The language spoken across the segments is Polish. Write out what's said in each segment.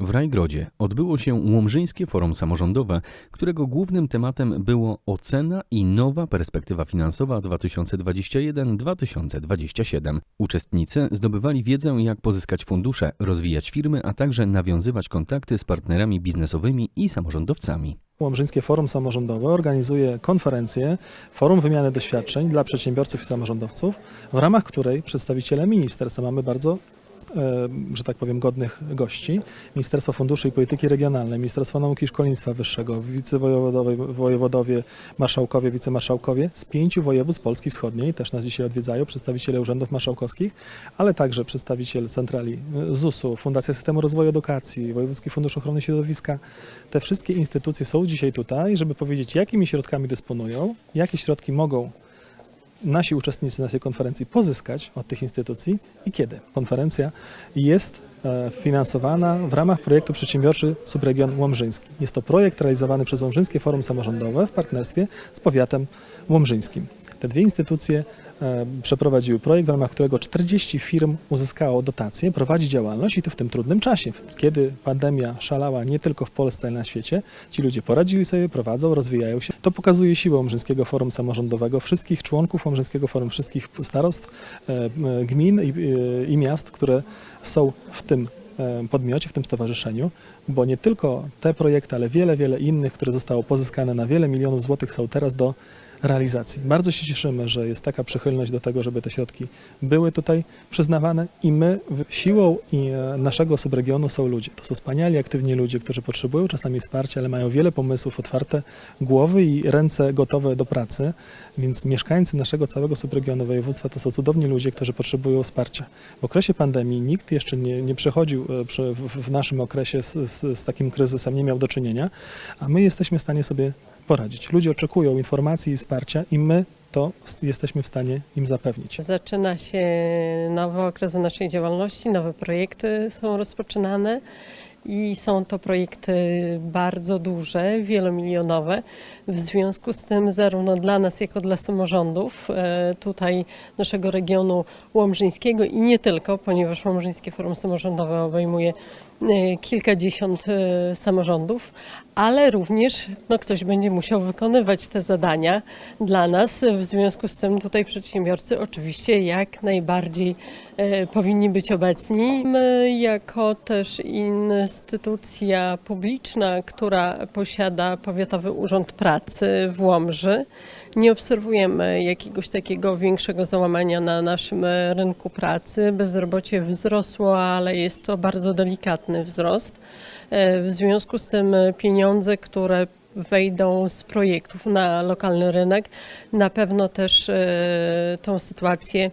W Rajgrodzie odbyło się Łomżyńskie Forum Samorządowe, którego głównym tematem było ocena i nowa perspektywa finansowa 2021-2027. Uczestnicy zdobywali wiedzę, jak pozyskać fundusze, rozwijać firmy, a także nawiązywać kontakty z partnerami biznesowymi i samorządowcami. Łomżyńskie Forum Samorządowe organizuje konferencję, forum wymiany doświadczeń dla przedsiębiorców i samorządowców, w ramach której przedstawiciele ministerstwa mamy bardzo że tak powiem, godnych gości. Ministerstwo Funduszy i Polityki Regionalnej, Ministerstwo Nauki i Szkolnictwa Wyższego, wicewojewodowie, wojewodowie, marszałkowie, wicemarszałkowie z pięciu województw Polski Wschodniej, też nas dzisiaj odwiedzają, przedstawiciele urzędów marszałkowskich, ale także przedstawiciel centrali e, ZUS-u, Fundacja Systemu Rozwoju Edukacji, Wojewódzki Fundusz Ochrony Środowiska. Te wszystkie instytucje są dzisiaj tutaj, żeby powiedzieć, jakimi środkami dysponują, jakie środki mogą nasi uczestnicy naszej konferencji pozyskać od tych instytucji i kiedy. Konferencja jest e, finansowana w ramach projektu Przedsiębiorczy Subregion Łomżyński. Jest to projekt realizowany przez Łomżyńskie Forum Samorządowe w partnerstwie z powiatem łomżyńskim. Te dwie instytucje e, przeprowadziły projekt, w ramach którego 40 firm uzyskało dotacje, prowadzi działalność i to w tym trudnym czasie, kiedy pandemia szalała nie tylko w Polsce, ale na świecie. Ci ludzie poradzili sobie, prowadzą, rozwijają się. To pokazuje siłę Łomżyńskiego Forum Samorządowego, wszystkich członków Łomżyńskiego Forum, wszystkich starostw, e, gmin i, e, i miast, które są w tym podmiocie, w tym stowarzyszeniu, bo nie tylko te projekty, ale wiele, wiele innych, które zostało pozyskane na wiele milionów złotych są teraz do realizacji. Bardzo się cieszymy, że jest taka przychylność do tego, żeby te środki były tutaj przyznawane i my siłą e, naszego subregionu są ludzie. To są wspaniali, aktywni ludzie, którzy potrzebują czasami wsparcia, ale mają wiele pomysłów, otwarte głowy i ręce gotowe do pracy, więc mieszkańcy naszego całego subregionu województwa to są cudowni ludzie, którzy potrzebują wsparcia. W okresie pandemii nikt jeszcze nie, nie e, przy, w, w naszym okresie z, z, z takim kryzysem, nie miał do czynienia, a my jesteśmy w stanie sobie poradzić. Ludzie oczekują informacji i wsparcia i my to jesteśmy w stanie im zapewnić. Zaczyna się nowy okres w naszej działalności, nowe projekty są rozpoczynane i są to projekty bardzo duże, wielomilionowe. W związku z tym zarówno dla nas, jako dla samorządów e, tutaj naszego regionu łomżyńskiego i nie tylko, ponieważ Łomżyńskie Forum Samorządowe obejmuje kilkadziesiąt e, samorządów, ale również no, ktoś będzie musiał wykonywać te zadania dla nas. W związku z tym tutaj przedsiębiorcy oczywiście jak najbardziej e, powinni być obecni. My jako też instytucja publiczna, która posiada Powiatowy Urząd Pracy w Łomży, nie obserwujemy jakiegoś takiego większego załamania na naszym e, rynku pracy. Bezrobocie wzrosło, ale jest to bardzo wzrost. E, W związku z tym pieniądze, które wejdą z projektów na lokalny rynek, na pewno też e, tą sytuację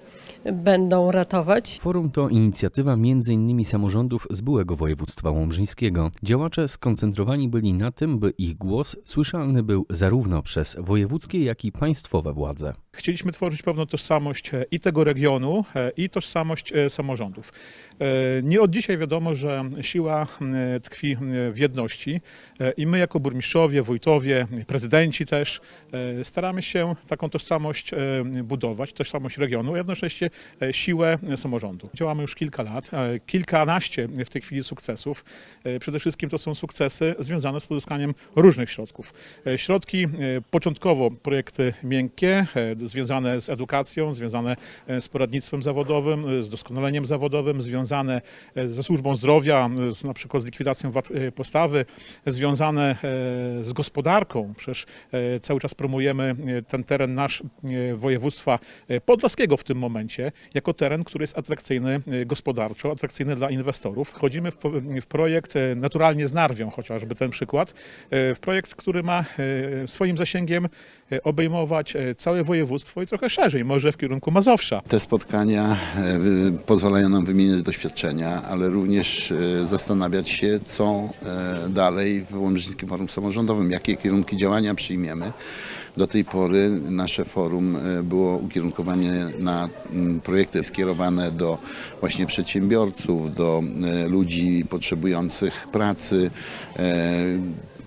będą ratować. Forum to inicjatywa m.in. samorządów z byłego województwa łomżyńskiego. Działacze skoncentrowani byli na tym, by ich głos słyszalny był zarówno przez wojewódzkie, jak i państwowe władze. Chcieliśmy tworzyć pewną tożsamość e, i tego regionu, e, i tożsamość e, samorządów. Nie od dzisiaj wiadomo, że siła tkwi w jedności i my jako burmistrzowie, wójtowie, prezydenci też staramy się taką tożsamość budować, tożsamość regionu, a jednocześnie siłę samorządu. Działamy już kilka lat, kilkanaście w tej chwili sukcesów. Przede wszystkim to są sukcesy związane z pozyskaniem różnych środków. Środki początkowo projekty miękkie, związane z edukacją, związane e, z poradnictwem zawodowym, e, z doskonaleniem zawodowym, związane e, ze służbą zdrowia, z, na przykład z likwidacją wad postawy, związane z gospodarką. Przecież cały czas promujemy ten teren nasz województwa podlaskiego w tym momencie jako teren, który jest atrakcyjny gospodarczo, atrakcyjny dla inwestorów. Wchodzimy w, w projekt naturalnie z Narwią, chociażby ten przykład, w projekt, który ma swoim zasięgiem obejmować e, całe województwo i trochę szerzej, może w kierunku Mazowsza. Te spotkania e, pozwalają nam wymieniać doświadczenia, ale również e, zastanawiać się, co e, dalej w Łomżyńskim Forum Samorządowym, jakie kierunki działania przyjmiemy. Do tej pory nasze forum e, było ukierunkowane na mm, projekty skierowane do właśnie przedsiębiorców, do e, ludzi potrzebujących pracy.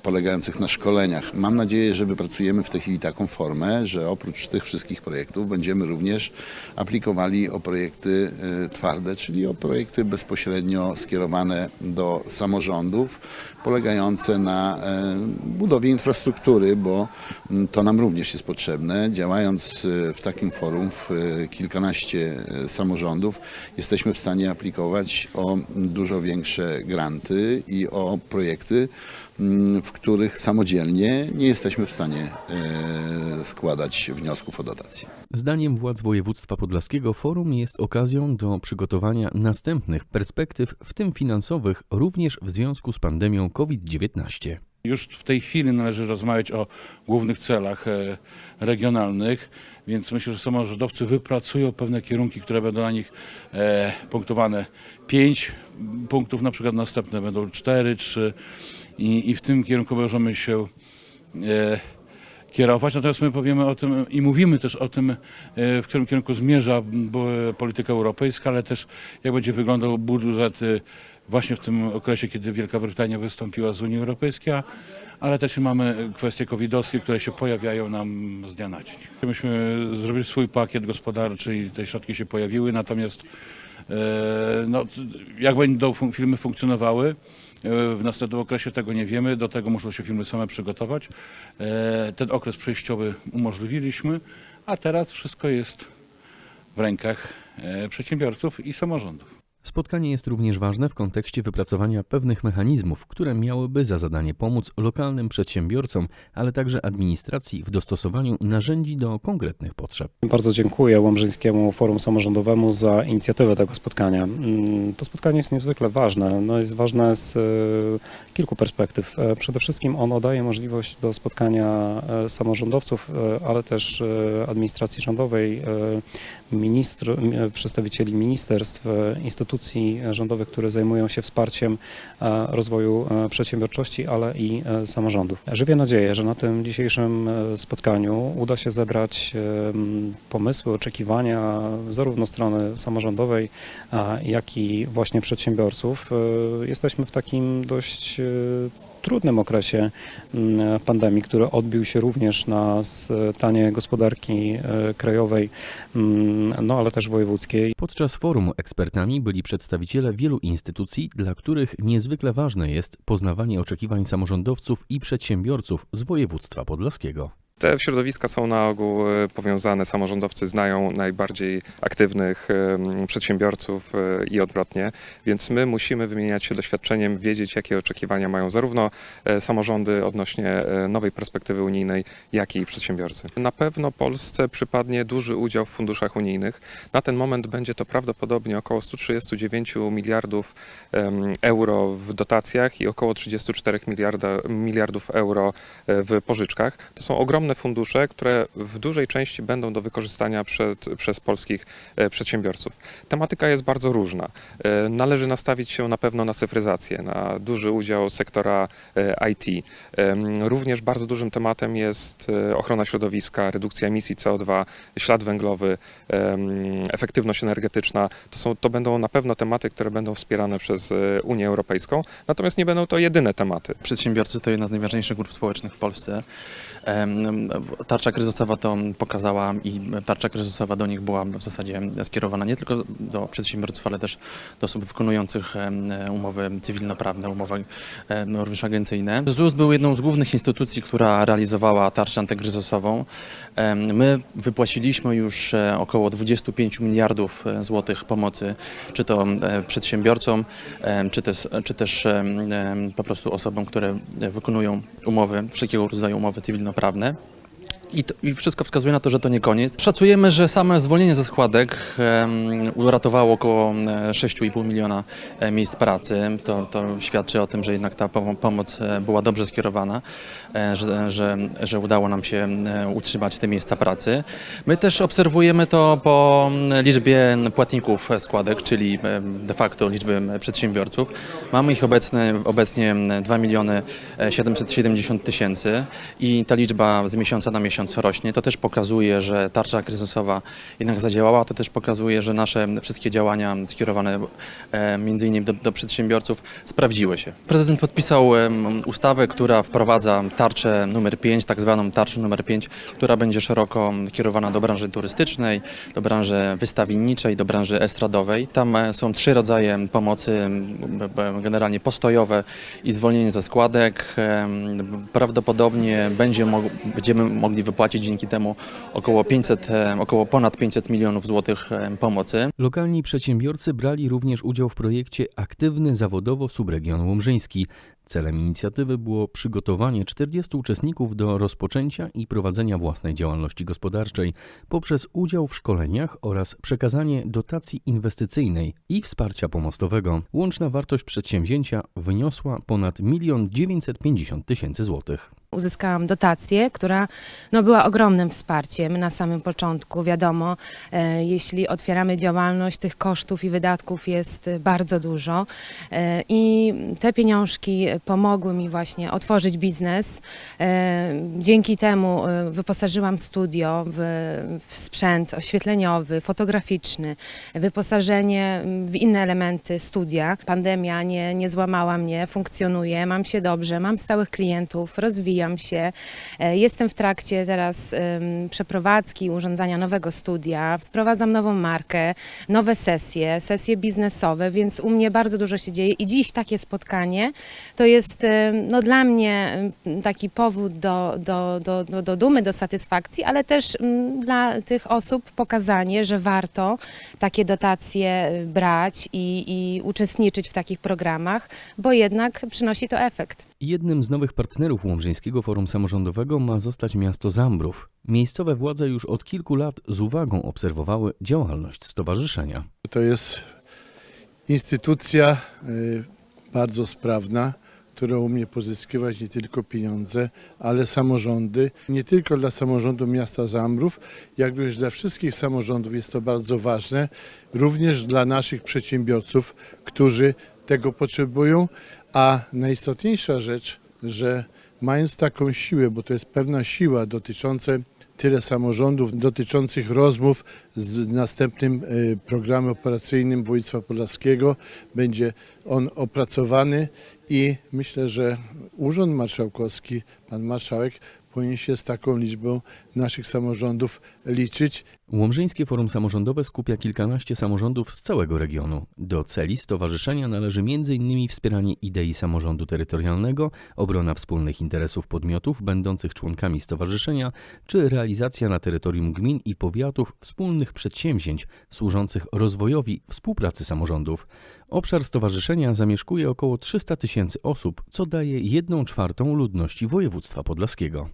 Polegających na szkoleniach. Mam nadzieję, że wypracujemy w tej chwili taką formę, że oprócz tych wszystkich projektów będziemy również aplikowali o projekty e, twarde, czyli o projekty bezpośrednio skierowane do samorządów, polegające na e, budowie infrastruktury, bo mm, to nam również jest potrzebne. Działając e, w takim forum w kilkanaście samorządów, jesteśmy w stanie aplikować o dużo większe granty i o projekty, w których samodzielnie nie jesteśmy w stanie e, składać wniosków o dotacje. Zdaniem władz województwa podlaskiego forum jest okazją do przygotowania następnych perspektyw, w tym finansowych, również w związku z pandemią COVID-19. Już w tej chwili należy rozmawiać o głównych celach e, regionalnych, więc myślę, że samorządowcy wypracują pewne kierunki, które będą na nich e, punktowane. Pięć punktów, na przykład następne będą cztery, trzy i, i w tym kierunku możemy się e, kierować. Natomiast my powiemy o tym i mówimy też o tym, e, w którym kierunku zmierza polityka europejska, ale też jak będzie wyglądał budżet e, właśnie w tym okresie, kiedy Wielka Brytania wystąpiła z Unii Europejskiej, ale też mamy kwestie covidowskie, które się pojawiają nam z dnia na dzień. Myśmy zrobili swój pakiet gospodarczy i te środki się pojawiły, natomiast e, no, jak będą firmy funkcjonowały, e, w następnym okresie tego nie wiemy, do tego muszą się firmy same przygotować. E, Ten okres przejściowy umożliwiliśmy, a teraz wszystko jest w rękach przedsiębiorców i samorządów. Spotkanie jest również ważne w kontekście wypracowania pewnych mechanizmów, które miałyby za zadanie pomóc lokalnym przedsiębiorcom, ale także administracji w dostosowaniu narzędzi do konkretnych potrzeb. Bardzo dziękuję Łomżyńskiemu Forum Samorządowemu za inicjatywę tego spotkania. Mm, To spotkanie jest niezwykle ważne. No jest ważne z e, kilku perspektyw. E, Przede wszystkim ono daje możliwość do spotkania e, samorządowców, ale też administracji rządowej, ministr, przedstawicieli ministerstw, e, instytucji rządowych, które zajmują się wsparciem e, rozwoju e, przedsiębiorczości, ale i e, samorządów. Żywię nadzieję, że na tym dzisiejszym spotkaniu uda się zebrać pomysły, oczekiwania zarówno strony samorządowej, jak i właśnie przedsiębiorców. Jesteśmy w takim dość trudnym okresie m, pandemii, który odbił się również na stanie gospodarki e, krajowej, m, no ale też wojewódzkiej. Podczas forum ekspertami byli przedstawiciele wielu instytucji, dla których niezwykle ważne jest poznawanie oczekiwań samorządowców i przedsiębiorców z województwa podlaskiego. Te środowiska są na ogół e, powiązane. Samorządowcy znają najbardziej aktywnych przedsiębiorców e, i odwrotnie, więc my musimy wymieniać się doświadczeniem, wiedzieć, jakie oczekiwania mają zarówno e, samorządy odnośnie nowej perspektywy unijnej, jak i przedsiębiorcy. Na pewno Polsce przypadnie duży udział w funduszach unijnych. Na ten moment będzie to prawdopodobnie około 139 miliardów euro w dotacjach i około 34 miliarda, miliardów euro w pożyczkach. To są ogromne fundusze, które w dużej części będą do wykorzystania przed, przez polskich e, przedsiębiorców. Tematyka jest bardzo różna. E, Należy nastawić się na pewno na cyfryzację, na duży udział sektora e, IT. Również bardzo dużym tematem jest ochrona środowiska, redukcja emisji CO2, ślad węglowy, efektywność energetyczna. To, są, to będą na pewno tematy, które będą wspierane przez Unię Europejską, natomiast nie będą to jedyne tematy. Przedsiębiorcy to jedna z najważniejszych grup społecznych w Polsce. Tarcza kryzysowa to pokazała i tarcza kryzysowa do nich była w zasadzie skierowana nie tylko do przedsiębiorców, ale też do osób wykonujących umowy cywilnoprawne, umowy również agencyjne. ZUS był jedną z głównych instytucji, która realizowała tarczę antykryzysową. My wypłaciliśmy już e, około 25 miliardów e, złotych pomocy, czy to e, przedsiębiorcom, czy też, czy też po prostu osobom, które wykonują umowy, wszelkiego rodzaju umowy cywilnoprawne. I, to, I wszystko wskazuje na to, że to nie koniec. Szacujemy, że same zwolnienie ze składek em, uratowało około e, 6,5 miliona e, miejsc pracy. To, to świadczy o tym, że jednak ta pom- pomoc e, była dobrze skierowana, e, że, że, że udało nam się e, utrzymać te miejsca pracy. My też obserwujemy to po liczbie płatników składek, czyli e, de facto liczby przedsiębiorców. Mamy ich obecne, obecnie 2 miliony e, 770 tysięcy i ta liczba z miesiąca na miesiąc miesiąc rośnie. To też pokazuje, że tarcza kryzysowa jednak zadziałała. To też pokazuje, że nasze wszystkie działania skierowane między innymi do, do przedsiębiorców sprawdziły się. Prezydent podpisał ustawę, która wprowadza tarczę numer 5, tak zwaną tarczę numer 5, która będzie szeroko kierowana do branży turystycznej, do branży wystawienniczej, do branży estradowej. Tam e, są trzy rodzaje pomocy, generalnie postojowe i zwolnienie ze składek. Prawdopodobnie będzie będziemy mogli wypłacić dzięki temu około 500, e, około ponad 500 milionów złotych e, pomocy. Lokalni przedsiębiorcy brali również udział w projekcie Aktywny Zawodowo Subregion Łomżyński. Celem inicjatywy było przygotowanie 40 uczestników do rozpoczęcia i prowadzenia własnej działalności gospodarczej poprzez udział w szkoleniach oraz przekazanie dotacji inwestycyjnej i wsparcia pomostowego. Łączna wartość przedsięwzięcia wyniosła ponad 1 950 tysięcy złotych. Uzyskałam dotację, która no, była ogromnym wsparciem na samym początku. Wiadomo, e, jeśli otwieramy działalność, tych kosztów i wydatków jest bardzo dużo e, i te pieniążki pomogły mi właśnie otworzyć biznes. E, dzięki temu e, wyposażyłam studio w, w sprzęt oświetleniowy, fotograficzny, wyposażenie w inne elementy studia. Pandemia nie, nie złamała mnie, funkcjonuje, mam się dobrze, mam stałych klientów, rozwijam się. E, Jestem w trakcie teraz przeprowadzki, urządzania nowego studia, wprowadzam nową markę, nowe sesje, sesje biznesowe, więc u mnie bardzo dużo się dzieje i dziś takie spotkanie to jest no, dla mnie taki powód do, do, do, do, do dumy, do satysfakcji, ale też dla tych osób pokazanie, że warto takie dotacje y, brać i, i uczestniczyć w takich programach, bo jednak przynosi to efekt. Jednym z nowych partnerów Łomżyńskiego Forum Samorządowego ma zostać miasto Zambrów. Miejscowe władze już od kilku lat z uwagą obserwowały działalność stowarzyszenia. To jest instytucja y, bardzo sprawna, która umie pozyskiwać nie tylko pieniądze, ale samorządy. Nie tylko dla samorządu miasta Zambrów, jak również dla wszystkich samorządów jest to bardzo ważne, również dla naszych przedsiębiorców, którzy tego potrzebują. A najistotniejsza rzecz, że mając taką siłę, bo to jest pewna siła dotycząca tyle samorządów dotyczących rozmów z następnym e, programem operacyjnym województwa podlaskiego. Będzie on opracowany i myślę, że Urząd Marszałkowski, pan marszałek powinien się z taką liczbą naszych samorządów liczyć. Łomżyńskie Forum Samorządowe skupia kilkanaście samorządów z całego regionu. Do celi stowarzyszenia należy m.in. wspieranie idei samorządu terytorialnego, obrona wspólnych interesów podmiotów będących członkami stowarzyszenia, czy realizacja na terytorium gmin i powiatów wspólnych przedsięwzięć służących rozwojowi współpracy samorządów. Obszar stowarzyszenia zamieszkuje około 300 tysięcy osób, co daje 1 czwartą ludności województwa podlaskiego.